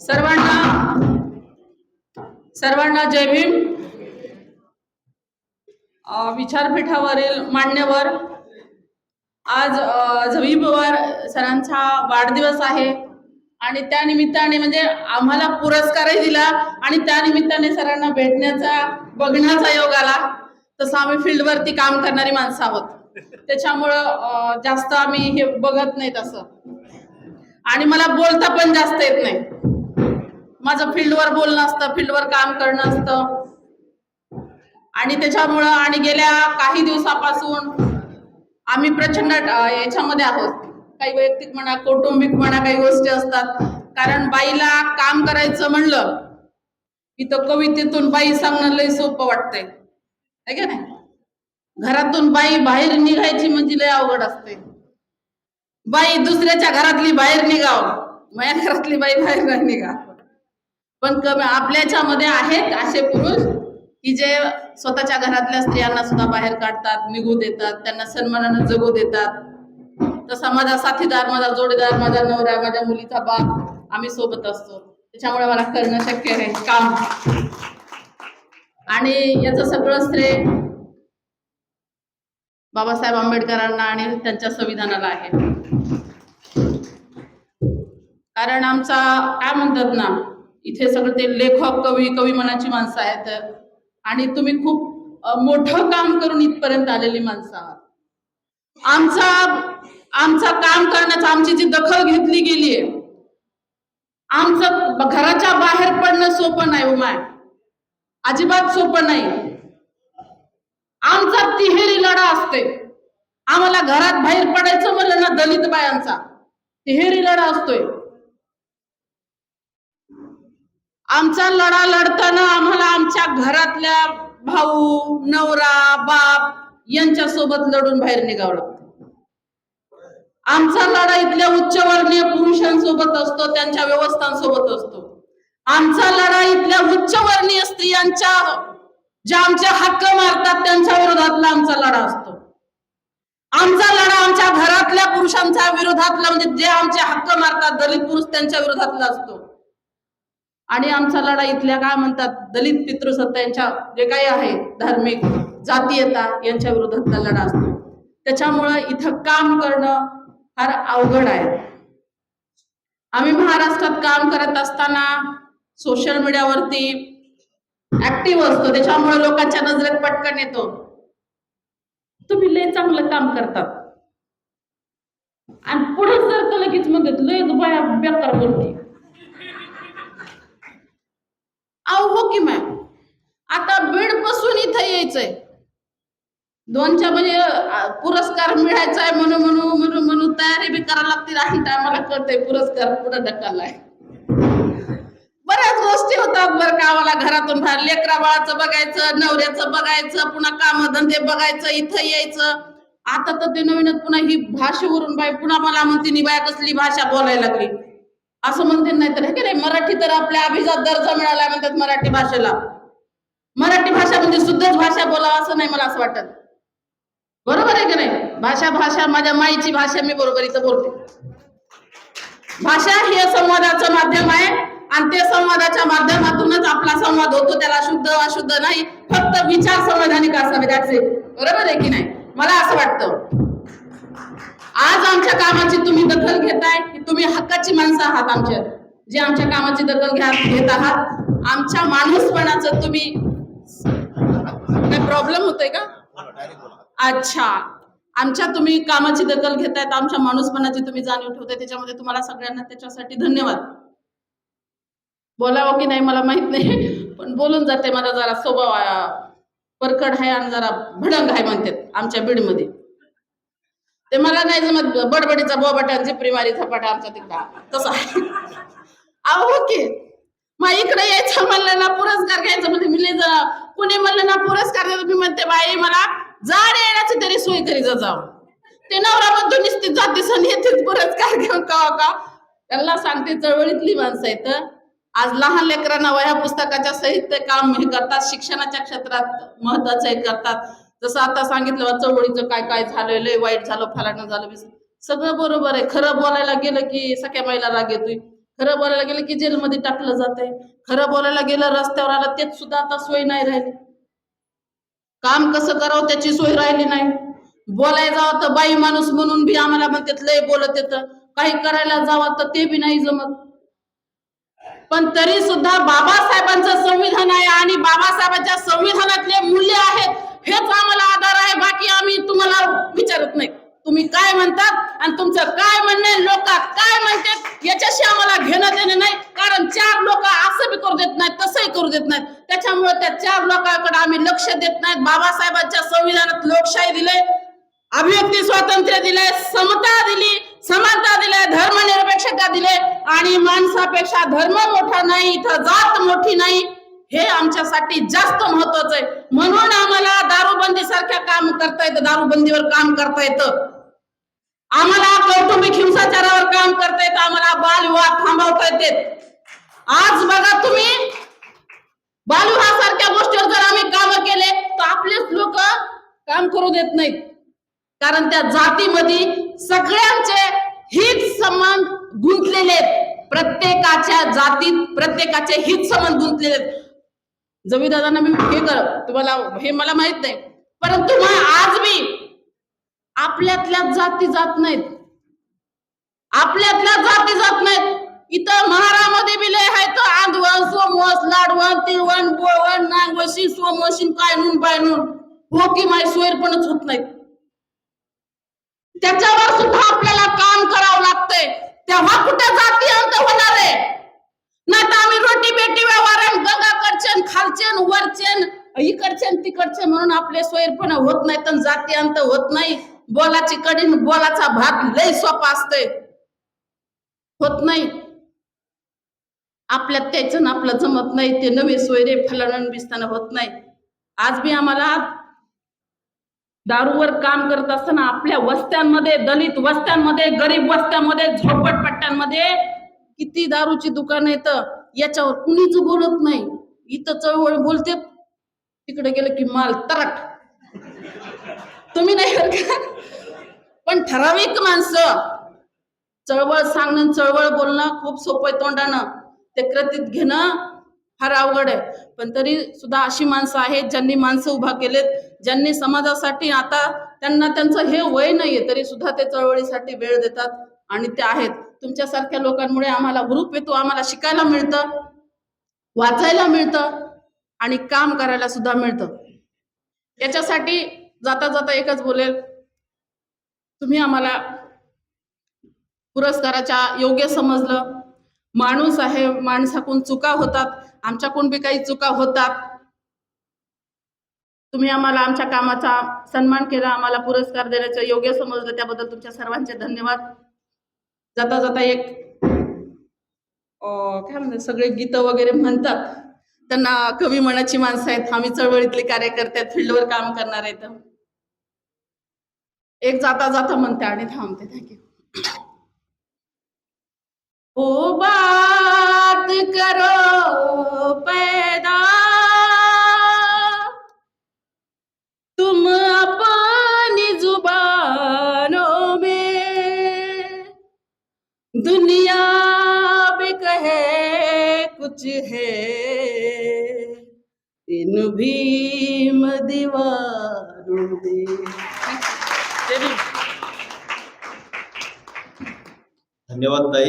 सर्वांना सर्वांना जय भीम. विचारपीठावरील मान्यवर आज झवी पवार सरांचा वाढदिवस आहे आणि त्या निमित्ताने म्हणजे आम्हाला पुरस्कारही दिला आणि त्या निमित्ताने सरांना भेटण्याचा बघण्याचा योग आला. तसं आम्ही फील्डवरती काम करणारी माणसं आहोत. त्याच्यामुळं जास्त आम्ही हे बघत नाही तसं आणि मला बोलता पण जास्त येत नाही. माझं फील्डवर बोलणं असतं फील्डवर काम करणं असतं. आणि त्याच्यामुळं आणि गेल्या काही दिवसापासून आम्ही प्रचंड याच्यामध्ये आहोत. काही वैयक्तिक म्हणा कौटुंबिक म्हणा काही गोष्टी असतात. कारण बाईला काम करायचं म्हणलं की तर कवितेतून बाई सांगणं लय सोपं वाटतंय. आहे का नाही घरातून बाई बाहेर निघायची म्हणजे लय अवघड असते. बाई दुसऱ्याच्या घरातली बाहेर निघाव. माझ्या घरातली बाई बाहेर नाही निघा पण कमी आपल्याच्यामध्ये आहेत असे पुरुष की जे स्वतःच्या घरातल्या स्त्रियांना सुद्धा बाहेर काढतात निघू देतात त्यांना सन्मानानं जगू देतात. तसा माझा साथीदार माझा जोडीदार माझा नवरा माझ्या मुलीचा बाप आम्ही सोबत असतो. त्याच्यामुळे मला करणं शक्य आहे काम. आणि याचं सगळं श्रेय बाबासाहेब आंबेडकरांना आणि त्यांच्या संविधानाला आहे. कारण आमचा काय म्हणतात ना इथे सगळे ते लेखक कवी कवी मनाची माणसं आहेत. आणि तुम्ही खूप मोठं काम करून इथपर्यंत आलेली माणसं आहात. आमचा आमचा काम करण्याचा आमची जी दखल घेतली गेली आहे आमचं घराच्या बाहेर पडणं सोपं नाही उमाय. अजिबात सोपं नाही. आमचा तिहेरी लढा असते आम्हाला घरात बाहेर पडायचं म्हणलं ना दलित बायांचा. तिहेरी लढा असतोय. आमचा लढा लढताना आम्हाला आमच्या घरातल्या भाऊ नवरा बाप यांच्या सोबत लढून बाहेर निघावं लागतं. आमचा लढा इथल्या उच्चवर्णीय पुरुषांसोबत असतो त्यांच्या व्यवस्थांसोबत असतो. आमचा लढा इथल्या उच्चवर्णीय स्त्रियांच्या ज्या आमच्या हक्क मारतात त्यांच्या विरोधातला आमचा लढा असतो. आमचा लढा आमच्या घरातल्या पुरुषांच्या विरोधातला म्हणजे जे आमचे हक्क मारतात दलित पुरुष त्यांच्या विरोधातला असतो. आणि आमचा लढा इथल्या काय म्हणतात दलित पितृसत्ता यांच्या जे काही आहे धार्मिक जातीयता यांच्या विरोधातला लढा असतो. त्याच्यामुळं इथं काम करणं फार अवघड आहे. आम्ही महाराष्ट्रात काम करत असताना सोशल मीडियावरती ऍक्टिव्ह असतो त्याच्यामुळे लोकांच्या नजरेत पटकन येतो. तुम्ही लय चांगलं काम करतात. आणि पुढे जर का लगेच म्हणतात लय बाया बेकार बोलते अहो हो की मॅम. आता बीडपासून इथं यायचंय. दोनच्या म्हणजे पुरस्कार मिळायचा आहे म्हणून म्हणून म्हणून म्हणून तयारी बी करायला लागते आणि टायमाला कळतंय पुरस्कार पुढे ढकललाय. गोष्टी होतात बरं का घरातून बाहेर. लेकरा बाळाचं बघायचं नवऱ्याचं बघायचं पुन्हा कामधंदे बघायचं इथं यायचं. आता तर ते नवीनच पुन्हा ही भाषेवरून बाई पुन्हा मला म्हणते नी बाया कसली भाषा बोलायला लागली? असं म्हणते नाही तर हे की नाही मराठी तर आपल्या अभिजात दर्जा मिळाला म्हणतात मराठी भाषेला. मराठी भाषा म्हणजे शुद्धच भाषा बोलावं असं नाही मला असं वाटत. बरोबर आहे की नाही? भाषा भाषा माझ्या माईची भाषा मी बरोबर इथं बोलते. भाषा हे संवादाचं माध्यम आहे. आणि ते संवादाच्या माध्यमातूनच आपला संवाद होतो त्याला शुद्ध अशुद्ध नाही फक्त विचार संवैधानिक असावे त्याचे बरोबर आहे की नाही? मला असं वाटतं आज आमच्या कामाची तुम्ही दखल घेताय की तुम्ही हक्काची माणसं आहात आमच्या. जे आमच्या कामाची दखल घ्या घेत आहात. आमच्या माणूसपणाचं तुम्ही काय प्रॉब्लेम होतोय का? अच्छा. आमच्या तुम्ही कामाची दखल घेतायत आमच्या माणूसपणाची तुम्ही जाणीव ठेवताय त्याच्यामध्ये तुम्हाला सगळ्यांना त्याच्यासाठी धन्यवाद. बोलावं की नाही मला माहीत नाही. पण बोलून जाते माझा जरा स्वभाव अं, परकड आहे आणि जरा भडंग आहे म्हणतात आमच्या बीडमध्ये. ते मला नाही जमत बडबडीचा बोबाटा झिपरी मारी झपाटा आमचा तिकडा. तसा आहे. अहो ओके की. मग इकडे यायचं म्हणलं ना पुरस्कार घ्यायचं म्हणजे मी लय जरा कुणी म्हणलं ना पुरस्कार द्यायचं मी म्हणते बाई मला जाड येण्याची तरी सोय करी जा जाऊ. ते नवरा म्हणतो निश्चित जाती सण येतेच पुरस्कार घेऊन का का त्यांना सांगते चळवळीतली माणसं आहेत आज लहान लेकरांना वह्या पुस्तकाच्या सहित काम हे करतात शिक्षणाच्या क्षेत्रात महत्वाचं हे करतात. जसं आता सांगितलं चवळीचं काय काय झालं लय वाईट झालं फलानं झालं सगळं बरोबर आहे. खरं बोलायला गेलं की सख्या बाईला राग येतोय. खरं बोलायला गेलं की जेलमध्ये टाकलं जातंय. खरं बोलायला गेलं रस्त्यावर आलं तेच सुद्धा आता सोय नाही राहिली. काम कसं करावं त्याची सोय राहिली नाही. बोलायला जावं तर बाई माणूस म्हणून बी आम्हाला म्हणतात लय बोलत येतं. काही करायला जावं तर ते बी नाही जमत. पण तरी सुद्धा बाबासाहेबांचं संविधान आहे आणि बाबासाहेबांच्या संविधानातले मूल्य आहेत हेच आम्हाला आधार आहे. बाकी आम्ही तुम्हाला विचारत नाही. तुम्ही काय म्हणतात आणि तुमचं काय म्हणणं लोक काय म्हणतात याच्याशी आम्हाला घेणं देणं नाही. कारण चार लोक असं बी करू देत नाहीत तसंही करू देत नाहीत. त्याच्यामुळे त्या चार लोकांकडे आम्ही लक्ष देत नाहीत. बाबासाहेबांच्या संविधानात लोकशाही दिले अभिव्यक्ती स्वातंत्र्य दिले समता दिली. समानता दिले धर्मनिरपेक्षता दिले आणि माणसापेक्षा धर्म मोठा नाही इथं जात मोठी नाही हे आमच्यासाठी जास्त महत्वाचं आहे. म्हणून आम्हाला दारूबंदी सारख्या काम करता येतं दारूबंदीवर काम करता येतं. आम्हाला कौटुंबिक हिंसाचारावर काम करता येतं आम्हाला बालविवाह थांबवता येते. आज बघा तुम्ही बालविवाह सारख्या गोष्टीवर जर आम्ही काम केले तर आपलेच लोक काम करू देत नाहीत. कारण त्या जातीमध्ये सगळ्यांचे हित संबंध गुंतलेले आहेत. प्रत्येकाच्या जातीत प्रत्येकाचे हित संबंध गुंतलेले आहेत. जमीदारांना मी हे कर तुम्हाला हे मला माहीत नाही. परंतु मग आज मी आपल्यातल्या जाती जात नाहीत. आपल्यातल्या जाती जात नाहीत. इथं महारामध्ये बी लय आहे तर आंदवण सोमवस लाडवण तिळवण बोळवण नांगवशी सोमवशीन पायनून पायनून हो की माय सोयरपणच होत नाहीत. त्याच्यावर सुद्धा आपल्याला काम करावं लागतंय. तेव्हा कुठे जाती अंत होणार? आहे ना तर आम्ही रोटी बेटी व्यवहार गंगाकडचे खालचे न वरचे इकडचे तिकडचे म्हणून आपले सोयरपण होत नाही तर जाती अंत होत नाही. बोलाची कडीन बोलाचा भात लय सोपा असतोय. होत नाही. आपल्या त्याच्यानं आपलं जमत नाही. ते नवे सोयरे फलन बिस्ताना होत नाही. आज बी आम्हाला दारूवर काम करत असताना आपल्या वस्त्यांमध्ये दलित वस्त्यांमध्ये गरीब वस्त्यांमध्ये झोपडपट्ट्यांमध्ये किती दारूची दुकान येतं याच्यावर कुणीच बोलत नाही. इथं चळवळ बोलते तिकडे गेलं की माल तरट. तुम्ही नाही का पण ठराविक माणसं चळवळ सांगणं चळवळ बोलणं खूप सोपं आहे तोंडानं. ते कृतीत घेणं फार अवघड आहे. पण तरी सुद्धा अशी माणसं आहेत ज्यांनी माणसं उभा केलेत ज्यांनी समाजासाठी आता त्यांना त्यांचं हे वय नाहीये तरी सुद्धा ते चळवळीसाठी वेळ देतात आणि ते आहेत. तुमच्यासारख्या लोकांमुळे आम्हाला ग्रुप येतो आम्हाला शिकायला मिळतं वाचायला मिळतं आणि काम करायला सुद्धा मिळतं. याच्यासाठी जाता जाता एकच बोलेल तुम्ही आम्हाला पुरस्काराच्या योग्य समजलं माणूस आहे माणसाकडून चुका होतात आमच्याकडून बी काही चुका होतात. तुम्ही आम्हाला आमच्या कामाचा सन्मान केला आम्हाला पुरस्कार देण्याचं योग्य समजलं त्याबद्दल तुमच्या सर्वांचे धन्यवाद. जाता जाता एक काय म्हणतात सगळे गीत वगैरे म्हणतात. त्यांना कवी मनाची माणसं आहेत आम्ही चळवळीतले कार्यकर्ते आहेत फील्डवर काम करणार आहेत. एक जाता जाता म्हणते आणि थांबते थँक्यू. ओ बात करो पैदा। तुम अपनी जुबानों में दुनिया भी कहे कुछ है। इन भीम दीवारों में। धन्यवाद ताई